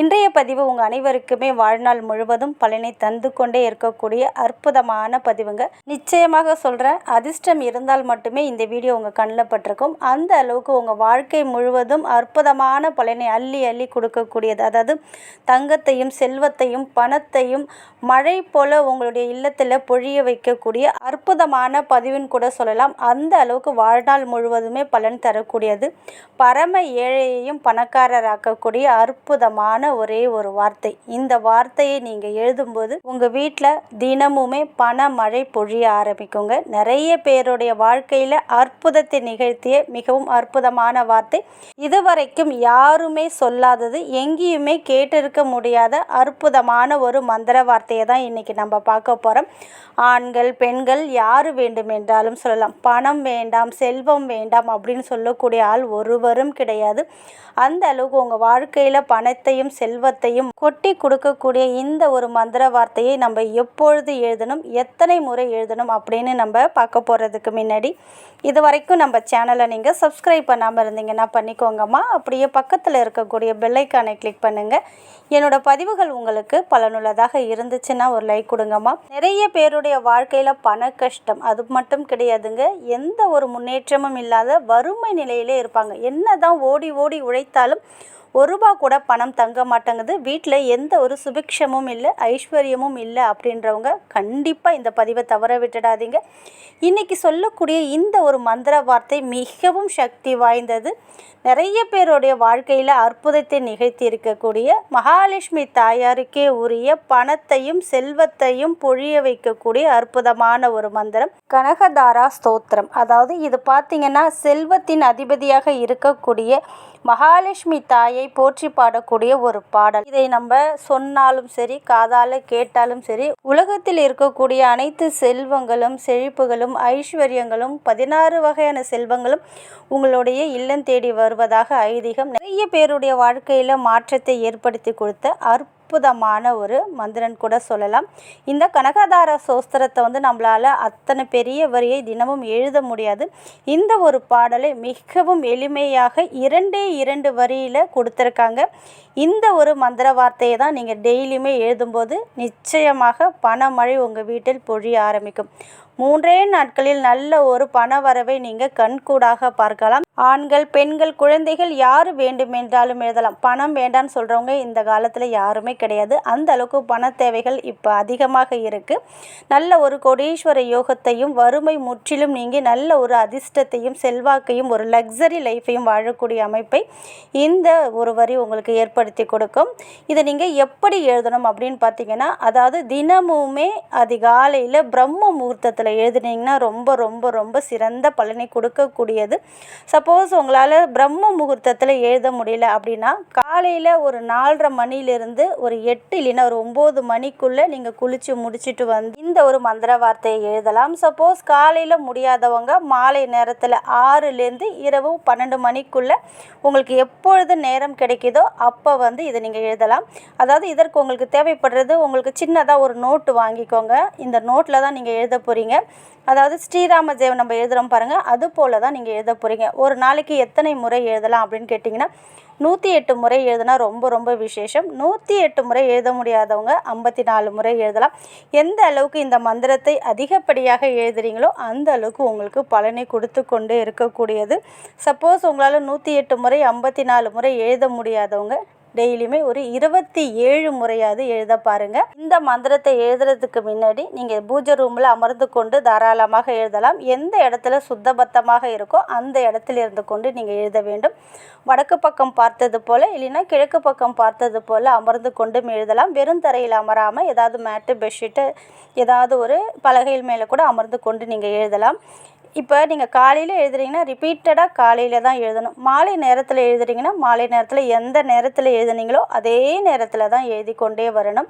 இன்றைய பதிவு உங்கள் அனைவருக்குமே வாழ்நாள் முழுவதும் பலனை தந்து கொண்டே இருக்கக்கூடிய அற்புதமான பதிவுங்க. நிச்சயமாக சொல்கிறேன் அதிர்ஷ்டம் இருந்தால் மட்டுமே இந்த வீடியோ உங்கள் கண்ணில் பட்டிருக்கும். அந்த அளவுக்கு உங்கள் வாழ்க்கை முழுவதும் அற்புதமான பலனை அள்ளி அள்ளி கொடுக்கக்கூடியது. அதாவது தங்கத்தையும் செல்வத்தையும் பணத்தையும் மழை போல உங்களுடைய இல்லத்தில் பொழிய வைக்கக்கூடிய அற்புதமான பதிவுன்னு கூட சொல்லலாம். அந்த அளவுக்கு வாழ்நாள் முழுவதுமே பலன் தரக்கூடியது. பரம ஏழையையும் பணக்காரராக்கக்கூடிய அற்புதமான ஒரே ஒரு வார்த்தை. இந்த வார்த்தையை நீங்கள் எழுதும்போது உங்கள் வீட்டில் தினமுமே பண மழை பொழிய ஆரம்பிக்குங்க. நிறைய பேருடைய வாழ்க்கையில் அற்புதத்தை நிகழ்த்திய மிகவும் அற்புதமான வார்த்தை. இதுவரைக்கும் யாருமே சொல்லாதது எங்கேயுமே கேட்டிருக்க முடியாத அற்புதமான ஒரு மந்திர வார்த்தையை தான் இன்னைக்கு நம்ம பார்க்க போகிறோம் ஆண்கள் பெண்கள் யார் வேண்டுமென்றாலும் சொல்லலாம். பணம் வேண்டாம் செல்வம் வேண்டாம் அப்படின்னு சொல்லக்கூடிய ஆள் ஒருவரும் கிடையாது. அந்த அளவுக்கு உங்கள் வாழ்க்கையில் பணத்தையும் செல்வத்தையும் கொட்டி கொடுக்கக்கூடிய இந்த ஒரு மந்திர வார்த்தையை நம்ம எப்பொழுது எழுதணும் எத்தனை முறை எழுதணும் அப்படின்னு நம்ம பார்க்க போகிறதுக்கு முன்னாடி இது வரைக்கும் நம்ம சேனலை நீங்கள் சப்ஸ்கிரைப் பண்ணாமல் இருந்தீங்கன்னா பண்ணிக்கோங்கம்மா. அப்படியே பக்கத்தில் இருக்கக்கூடிய பெல்லைக்கானை கிளிக் பண்ணுங்கள் என்னோட பதிவுகள் உங்களுக்கு பலனுள்ளதாக இருந்துச்சுன்னா ஒரு லைக் கொடுங்கம்மா. நிறைய பேருடைய வாழ்க்கையில் பண கஷ்டம் அது மட்டும் கிடையாதுங்க. எந்த ஒரு முன்னேற்றமும் இல்லாத வறுமை நிலையிலே இருப்பாங்க. என்ன தான் ஓடி ஓடி உழைத்தாலும் ஒரு ரூபா கூட பணம் தங்க மாட்டேங்குது வீட்டில் எந்த ஒரு சுபிக்ஷமும் இல்லை ஐஸ்வர்யமும் இல்லை அப்படின்றவங்க கண்டிப்பாக இந்த பதிவை தவற விட்டுடாதீங்க. இன்றைக்கி சொல்லக்கூடிய இந்த ஒரு மந்திர வார்த்தை மிகவும் சக்தி வாய்ந்தது. நிறைய பேருடைய வாழ்க்கையில் அற்புதத்தை நிகழ்த்தி இருக்கக்கூடிய மகாலட்சுமி தாயாருக்கே உரிய பணத்தையும் செல்வத்தையும் பொழிய வைக்கக்கூடிய அற்புதமான ஒரு மந்திரம். கனகதாரா ஸ்தோத்திரம். அதாவது இது பார்த்தீங்கன்னா செல்வத்தின் அதிபதியாக இருக்கக்கூடிய மகாலட்சுமி தாயை போற்றி பாடக்கூடிய ஒரு பாடல். இதை நம்ம சொன்னாலும் சரி காதால கேட்டாலும் சரி உலகத்தில் இருக்கக்கூடிய அனைத்து செல்வங்களும் செழிப்புகளும் ஐஸ்வர்யங்களும் பதினாறு வகையான செல்வங்களும் உங்களுடைய இல்லம் தேடி வருவதாக ஐதீகம் நிறைய பேருடைய வாழ்க்கையில் மாற்றத்தை ஏற்படுத்தி கொடுத்த அற்புதமான ஒரு மந்திரன் கூட சொல்லலாம். இந்த கனகதார சோஸ்திரத்தை வந்து நம்மளால் அத்தனை பெரிய வரியை தினமும் எழுத முடியாது. இந்த ஒரு பாடலை மிகவும் எளிமையாக இரண்டே இரண்டு வரியில் கொடுத்துருக்காங்க. இந்த ஒரு மந்திர வார்த்தையை தான் நீங்கள் டெய்லியுமே எழுதும்போது நிச்சயமாக பணமழை உங்கள் வீட்டில் பொழிய ஆரம்பிக்கும். மூன்றே நாட்களில் நல்ல ஒரு பண வரவை நீங்கள் கண்கூடாக பார்க்கலாம். ஆண்கள் பெண்கள் குழந்தைகள் யார் வேண்டுமென்றாலும் எழுதலாம். பணம் வேண்டான்னு சொல்கிறவங்க இந்த காலத்தில் யாருமே கிடையாது. அந்த அளவுக்கு பண தேவைகள் இப்போ அதிகமாக இருக்குது நல்ல ஒரு கோடீஸ்வர யோகத்தையும் வறுமை முற்றிலும் நீங்கி நல்ல ஒரு அதிர்ஷ்டத்தையும் செல்வாக்கையும் ஒரு லக்ஸரி லைஃப்பையும் வாழக்கூடிய அமைப்பை இந்த ஒரு வரி உங்களுக்கு ஏற்படுத்தி கொடுக்கும். இதை நீங்கள் எப்படி எழுதணும் அப்படின்னு பார்த்தீங்கன்னா அதாவது தினமுமே அதிகாலையில் பிரம்ம முகூர்த்தத்தில் எழுதுனீங்கன்னா ரொம்ப ரொம்ப ரொம்ப சிறந்த பலனை கொடுக்கக்கூடியது. சப்போஸ் உங்களால் பிரம்ம முகூர்த்தத்தில் எழுத முடியல அப்படின்னா காலையில் ஒரு நாலரை மணிலிருந்து ஒரு எட்டு இல்லைன்னா ஒரு ஒம்பது மணிக்குள்ளே நீங்கள் குளித்து முடிச்சுட்டு வந்து இந்த ஒரு மந்திர வார்த்தையை எழுதலாம். சப்போஸ் காலையில் முடியாதவங்க மாலை நேரத்தில் ஆறுலேருந்து இரவு பன்னெண்டு மணிக்குள்ளே உங்களுக்கு எப்பொழுது நேரம் கிடைக்குதோ அப்போ வந்து இதை நீங்கள் எழுதலாம். அதாவது இதற்கு உங்களுக்கு தேவைப்படுறது உங்களுக்கு சின்னதாக ஒரு நோட்டு வாங்கிக்கோங்க. இந்த நோட்டில் தான் நீங்கள் எழுத போகிறீங்க அதாவது ஸ்ரீராம ஜெயம் நம்ம எழுதுகிறோம் பாருங்கள் அது போல் தான் நீங்கள் எழுத போகிறீங்க ஒரு நாளைக்கு எத்தனை முறை எழுதலாம் அப்படின்னு கேட்டிங்கன்னா நூற்றி எட்டு முறை எழுதுனா ரொம்ப ரொம்ப விசேஷம். நூற்றி எட்டு முறை எழுத முடியாதவங்க ஐம்பத்தி நாலு முறை எழுதலாம். எந்த அளவுக்கு இந்த மந்திரத்தை அதிகப்படியாக எழுதுறீங்களோ அந்த அளவுக்கு உங்களுக்கு பலனை கொடுத்து கொண்டே இருக்கக்கூடியது. சப்போஸ் உங்களால் நூற்றி எட்டு முறை ஐம்பத்தி நாலு முறை எழுத முடியாதவங்க டெய்லியுமே ஒரு இருபத்தி ஏழு முறையாவது எழுத பாருங்கள் இந்த மந்திரத்தை எழுதுறதுக்கு முன்னாடி நீங்கள் பூஜை ரூமில் அமர்ந்து கொண்டு தாராளமாக எழுதலாம். எந்த இடத்துல சுத்தபத்தமாக இருக்கோ அந்த இடத்துல இருந்து கொண்டு நீங்கள் எழுத வேண்டும். வடக்கு பக்கம் பார்த்தது போல் இல்லைன்னா கிழக்கு பக்கம் பார்த்தது போல் அமர்ந்து கொண்டும் எழுதலாம். வெறும் தரையில் அமராமல் ஏதாவது மேட்டு பெட்ஷீட்டு ஏதாவது ஒரு பலகையில் மேலே கூட அமர்ந்து கொண்டு நீங்கள் எழுதலாம். இப்போ நீங்கள் காலையில் எழுதுறீங்கன்னா ரிப்பீட்டடாக காலையில் தான் எழுதணும். மாலை நேரத்தில் எழுதுறீங்கன்னா மாலை நேரத்தில் எந்த நேரத்தில் எழுதுனீங்களோ அதே நேரத்தில் தான் எழுதி கொண்டே வரணும்.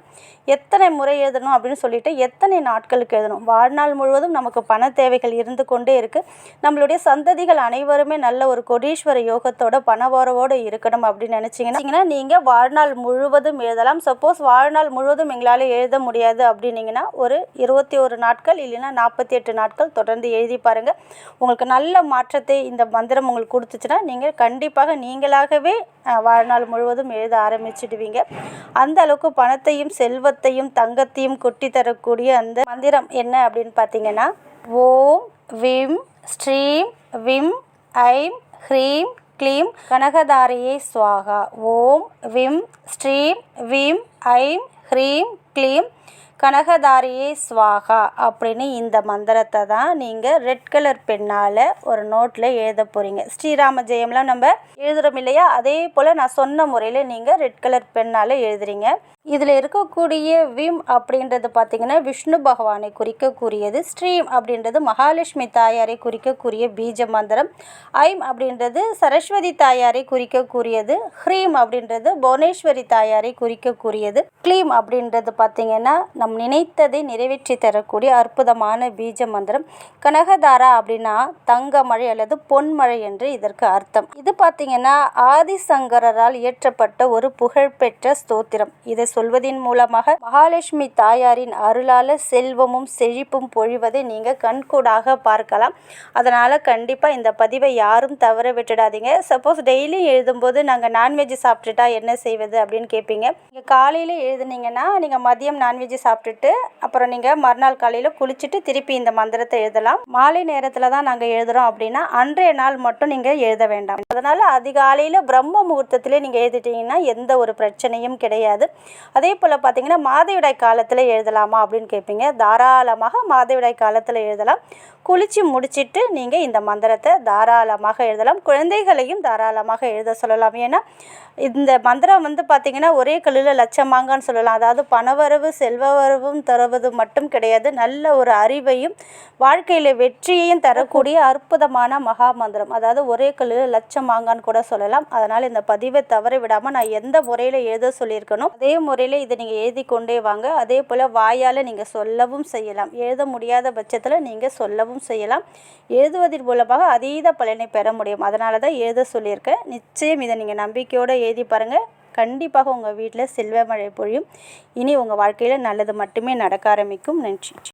எத்தனை முறை எழுதணும் அப்படின்னு சொல்லிட்டு எத்தனை நாட்களுக்கு எழுதணும். வாழ்நாள் முழுவதும் நமக்கு பண தேவைகள் இருந்து கொண்டே இருக்குது நம்மளுடைய சந்ததிகள் அனைவருமே நல்ல ஒரு கொடீஸ்வர யோகத்தோட பணவரவோடு இருக்கணும் அப்படின்னு நினச்சிங்கன்னா நீங்கள் வாழ்நாள் முழுவதும் எழுதலாம். சப்போஸ் வாழ்நாள் முழுவதும் எங்களால் எழுத முடியாது அப்படின்னீங்கன்னா ஒரு இருபத்தி ஒரு நாட்கள் இல்லைன்னா நாற்பத்தி எட்டு நாட்கள் தொடர்ந்து எழுதி பாருங்கள் உங்களுக்கு நல்ல மாற்றத்தை இந்த மந்திரம் உங்களுக்கு கொடுத்துச்சுன்னா நீங்கள் கண்டிப்பாக நீங்களாகவே வாழ்நாள் முழுவதும் எழுத ஆரம்பிச்சிடுவீங்க. அந்த அளவுக்கு பணத்தையும் செல்வத்தையும் தங்கத்தையும் கொட்டி தரக்கூடிய அந்த மந்திரம் என்ன அப்படின்னு பார்த்தீங்கன்னா ஓம் விம் ஸ்ரீம் விம் ஐம் ஹ்ரீம் க்ளீம் கனகதாரியை சுவாகா. ஓம் விம் ஸ்ரீம் விம் ஐம் ஹ்ரீம் க்ளீம் கனகதாரியே ஸ்வாகா அப்படின்னு இந்த மந்திரத்தை தான் நீங்கள் ரெட் கலர் பெண்ணால் ஒரு நோட்டில் எழுத போகிறீங்க ஸ்ரீராம ஜெயம்லாம் நம்ம எழுதுகிறோம் இல்லையா? அதே போல் நான் சொன்ன முறையில் நீங்கள் ரெட் கலர் பெண்ணால் எழுதுறீங்க. இதில் இருக்கக்கூடிய விம் அப்படின்றது பார்த்திங்கன்னா விஷ்ணு பகவானை குறிக்கக்கூடியது ஸ்ரீம் அப்படின்றது மகாலட்சுமி தாயாரை குறிக்கக்கூடிய பீஜ மந்திரம் ஐம் அப்படின்றது சரஸ்வதி தாயாரை குறிக்கக்கூடியது ஹ்ரீம் அப்படின்றது புவனேஸ்வரி தாயாரை குறிக்கக்கூடியது க்ளீம் அப்படின்றது பார்த்திங்கன்னா நாம் நினைத்ததை நிறைவேற்றி தரக்கூடிய அற்புதமான பீஜ மந்திரம். கனகதாரா அப்படின்னா தங்கமழை அல்லது பொன்மழை என்று இதற்கு அர்த்தம். இது பார்த்தீங்கன்னா ஆதிசங்கரால் இயற்றப்பட்ட ஒரு புகழ்பெற்ற ஸ்தோத்திரம். இதை சொல்வதின் மூலமாக மகாலட்சுமி தாயாரின் அருளால செல்வமும் செழிப்பும் பொழிவதை நீங்கள் கண்கூடாக பார்க்கலாம். அதனால் கண்டிப்பாக இந்த பதிவை யாரும் தவற விட்டுடாதீங்க. சப்போஸ் டெய்லி எழுதும்போது நாங்கள் நான்வெஜ் சாப்பிட்டுட்டா என்ன செய்வது அப்படின்னு கேட்பீங்க நீங்கள் காலையில் எழுதுனீங்கன்னா நீங்கள் மதியம் நான்வெஜ் சாப்பிட்டுட்டு அப்புறம் நீங்கள் மறுநாள் காலையில் குளிச்சுட்டு திருப்பி இந்த மந்திரத்தை எழுதலாம். மாலை நேரத்தில் தான் நாங்கள் எழுதுகிறோம் அப்படின்னா அன்றைய நாள் மட்டும் நீங்கள் எழுத வேண்டாம். அதனால் அதிகாலையில் பிரம்ம முகூர்த்தத்திலே நீங்கள் எழுதிட்டீங்கன்னா எந்த ஒரு பிரச்சனையும் கிடையாது. அதே போல் பார்த்தீங்கன்னா மாதவிடாய் காலத்தில் எழுதலாமா அப்படின்னு கேட்பீங்க தாராளமாக மாதவிடாய் காலத்தில் எழுதலாம். குளித்து முடிச்சிட்டு நீங்கள் இந்த மந்திரத்தை தாராளமாக எழுதலாம். குழந்தைகளையும் தாராளமாக எழுத சொல்லலாம். ஏன்னா இந்த மந்திரம் வந்து பார்த்திங்கன்னா ஒரே கல்லில் லட்சமாங்கன்னு சொல்லலாம். அதாவது பணவரவு செல்வவரவும் தருவது மட்டும் கிடையாது. நல்ல ஒரு அறிவையும் வாழ்க்கையில் வெற்றியையும் தரக்கூடிய அற்புதமான மகா மந்திரம். அதாவது ஒரே கல்லில் லட்சமாங்கன்னு கூட சொல்லலாம். அதனால் இந்த பதிவை தவற விடாமல் நான் எந்த முறையில் எழுத சொல்லியிருக்கணும் அதே முறையில் இதை நீங்கள் எழுதி கொண்டே வாங்க. அதே போல் வாயால் நீங்கள் சொல்லவும் செய்யலாம். எழுத முடியாத பட்சத்தில் நீங்கள் சொல்லவும் செய்யலாம். எழுதுவதன் மூலமாக அதீத பலனை பெற முடியும். அதனால தான் எழுத சொல்லியிருக்கேன். நிச்சயம் இதை நீங்கள் நம்பிக்கையோடு எழுதி பாருங்கள் கண்டிப்பாக உங்கள் வீட்டில் செல்வ மழை பொழியும். இனி உங்கள் வாழ்க்கையில் நல்லது மட்டுமே நடக்க ஆரம்பிக்கும். நன்றி.